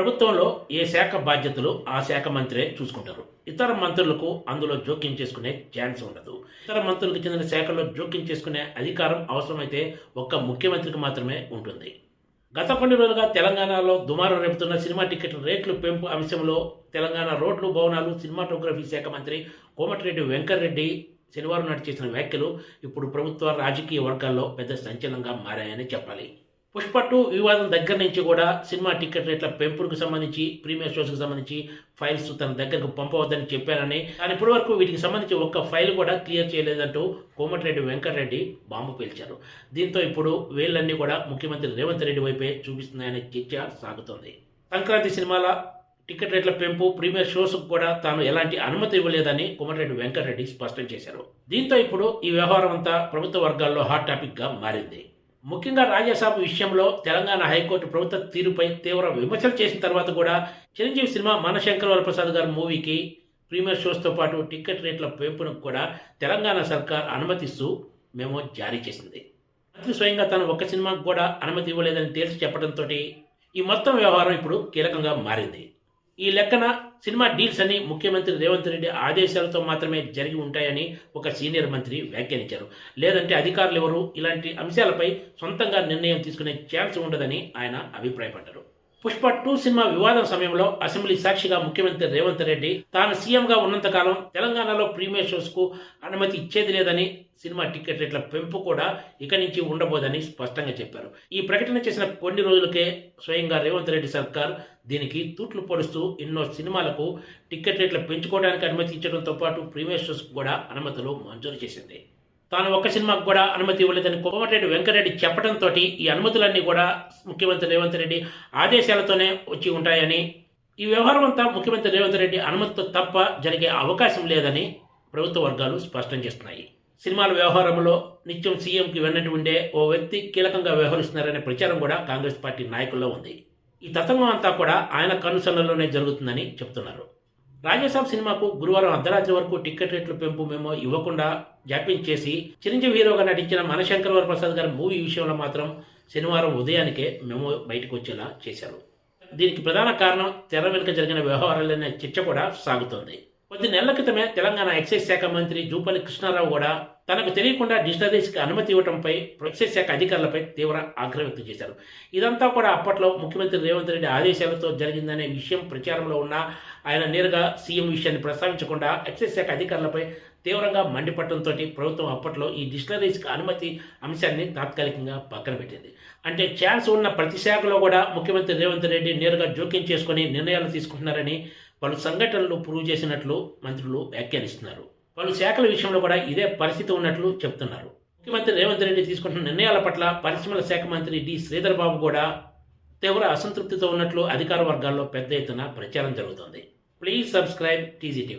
ప్రభుత్వంలో ఏ శాఖ బాధ్యతలు ఆ శాఖ మంత్రే చూసుకుంటారు. ఇతర మంత్రులకు అందులో జోక్యం చేసుకునే ఛాన్స్ ఉండదు. ఇతర మంత్రులకు చెందిన శాఖల్లో జోక్యం చేసుకునే అధికారం అవసరమైతే ఒక్క ముఖ్యమంత్రికి మాత్రమే ఉంటుంది. గత కొన్ని రోజులుగా తెలంగాణలో దుమారం రేపుతున్న సినిమా టికెట్ రేట్లు పెంపు అంశంలో తెలంగాణ రోడ్లు భవనాలు సినిమాటోగ్రఫీ శాఖ మంత్రి కోమటిరెడ్డి వెంకటరెడ్డి శనివారం నాటి చేసిన వ్యాఖ్యలు ఇప్పుడు ప్రభుత్వ రాజకీయ వర్గాల్లో పెద్ద సంచలనంగా మారాయని చెప్పాలి. పుష్ప టూ వివాదం దగ్గర నుంచి కూడా సినిమా టికెట్ రేట్ల పెంపుకు సంబంధించి ప్రీమియర్ షోస్కి సంబంధించి ఫైల్స్ తన దగ్గరకు పంపవద్దని చెప్పానని కానీ ఇప్పటి వరకు వీటికి సంబంధించి ఒక్క ఫైల్ కూడా క్లియర్ చేయలేదంటూ కోమటిరెడ్డి వెంకటరెడ్డి బాంబు పేల్చారు. దీంతో ఇప్పుడు వేళ్ళన్నీ కూడా ముఖ్యమంత్రి రేవంత్ రెడ్డి వైపే చూపిస్తున్నాయనే చర్చ సాగుతోంది. సంక్రాంతి సినిమాల టికెట్ రేట్ల పెంపు ప్రీమియర్ షోస్ కూడా తాను ఎలాంటి అనుమతి ఇవ్వలేదని కోమటిరెడ్డి వెంకటరెడ్డి స్పష్టం చేశారు. దీంతో ఇప్పుడు ఈ వ్యవహారం అంతా ప్రభుత్వ వర్గాల్లో హాట్ టాపిక్గా మారింది. ముఖ్యంగా రాజ్యసభ విషయంలో తెలంగాణ హైకోర్టు ప్రభుత్వ తీరుపై తీవ్ర విమర్శలు చేసిన తర్వాత కూడా చిరంజీవి సినిమా మనశంకర్ వరప్రసాద్ గారి మూవీకి ప్రీమియర్ షోస్తో పాటు టికెట్ రేట్ల పెంపును కూడా తెలంగాణ సర్కార్ అనుమతిస్తూ మేము జారీ చేసింది. మంత్రి స్వయంగా తను ఒక్క సినిమాకు కూడా అనుమతి ఇవ్వలేదని తేల్చి చెప్పడంతో ఈ మొత్తం వ్యవహారం ఇప్పుడు కీలకంగా మారింది. ఈ లెక్కన సినిమా డీల్స్ అని ముఖ్యమంత్రి రేవంత్ రెడ్డి ఆదేశాలతో మాత్రమే జరిగి ఉంటాయని ఒక సీనియర్ మంత్రి వ్యాఖ్యానించారు. లేదంటే అధికారులు ఎవరు? ఇలాంటి అంశాలపై సొంతంగా నిర్ణయం తీసుకునే ఛాన్స్ ఉండదని ఆయన అభిప్రాయపడ్డారు. పుష్ప టూ సినిమా వివాదం సమయంలో అసెంబ్లీ సాక్షిగా ముఖ్యమంత్రి రేవంత్ రెడ్డి తాను సీఎంగా ఉన్నంతకాలం తెలంగాణలో ప్రీమియర్ షోస్కు అనుమతి ఇచ్చేది లేదని సినిమా టికెట్ రేట్ల పెంపు కూడా ఇక నుంచి ఉండబోదని స్పష్టంగా చెప్పారు. ఈ ప్రకటన చేసిన కొన్ని రోజులకే స్వయంగా రేవంత్ రెడ్డి సర్కార్ దీనికి తూట్లు పొడుస్తూ ఎన్నో సినిమాలకు టికెట్ రేట్లు పెంచుకోవడానికి అనుమతి ఇచ్చడంతో పాటు ప్రీమియర్ షోస్ కూడా అనుమతులు మంజూరు చేసింది. తాను ఒక్క సినిమాకు కూడా అనుమతి ఇవ్వలేదని కోమటిరెడ్డి వెంకటరెడ్డి చెప్పడంతో ఈ అనుమతులన్నీ కూడా ముఖ్యమంత్రి రేవంత్ రెడ్డి ఆదేశాలతోనే వచ్చి ఉంటాయని ఈ వ్యవహారం అంతా ముఖ్యమంత్రి రేవంత్ రెడ్డి అనుమతితో తప్ప జరిగే అవకాశం లేదని ప్రభుత్వ వర్గాలు స్పష్టం చేస్తున్నాయి. సినిమాల వ్యవహారంలో నిత్యం సీఎంకి వెన్నటి ఉండే ఓ వ్యక్తి కీలకంగా వ్యవహరిస్తున్నారనే ప్రచారం కూడా కాంగ్రెస్ పార్టీ నాయకుల్లో ఉంది. ఈ తతంగం అంతా కూడా ఆయన కనుసన్నలోనే జరుగుతుందని చెప్తున్నారు. రాజసాబ్ సినిమాకు గురువారం అర్ధరాత్రి వరకు టికెట్ రేట్లు పెంపు మేము ఇవ్వకుండా జాప్యం చేసి చిరంజీవి హీరోగా నటించిన మనశంకర్ వరప్రసాద్ గారి మూవీ విషయంలో మాత్రం శనివారం ఉదయానికే మేము బయటకు వచ్చేలా చేశారు. దీనికి ప్రధాన కారణం తెర వెనుక జరిగిన వ్యవహారాలనే చర్చ కూడా సాగుతోంది. కొద్ది నెలల క్రితమే తెలంగాణ ఎక్సైజ్ శాఖ మంత్రి జూపల్లి కృష్ణారావు కూడా తనకు తెలియకుండా డిజిటలైజ్కి అనుమతి ఇవ్వడంపై ఎక్సైజ్ శాఖ అధికారులపై తీవ్ర ఆగ్రహం వ్యక్తం చేశారు. ఇదంతా కూడా అప్పట్లో ముఖ్యమంత్రి రేవంత్ రెడ్డి ఆదేశాలతో జరిగిందనే విషయం ప్రచారంలో ఉన్న ఆయన నేరుగా సీఎం విషయాన్ని ప్రస్తావించకుండా ఎక్సైజ్ శాఖ అధికారులపై తీవ్రంగా మండిపట్టడంతో ప్రభుత్వం అప్పట్లో ఈ డిజిటలైజ్కి అనుమతి అంశాన్ని తాత్కాలికంగా పక్కన పెట్టింది. అంటే ఛాన్స్ ఉన్న ప్రతి శాఖలో కూడా ముఖ్యమంత్రి రేవంత్ రెడ్డి నేరుగా జోక్యం చేసుకుని నిర్ణయాలు తీసుకుంటున్నారని పలు సంఘటనలు ప్రూవ్ చేసినట్లు మంత్రులు వ్యాఖ్యానిస్తున్నారు. పలు శాఖల విషయంలో కూడా ఇదే పరిస్థితి ఉన్నట్లు చెప్తున్నారు. ముఖ్యమంత్రి రేవంత్ రెడ్డి తీసుకుంటున్న నిర్ణయాల పట్ల పరిశ్రమల శాఖ మంత్రి డి. శ్రీధర్ బాబు కూడా తీవ్ర అసంతృప్తితో ఉన్నట్లు అధికార వర్గాల్లో పెద్ద ఎత్తున ప్రచారం జరుగుతోంది. Please subscribe TGTV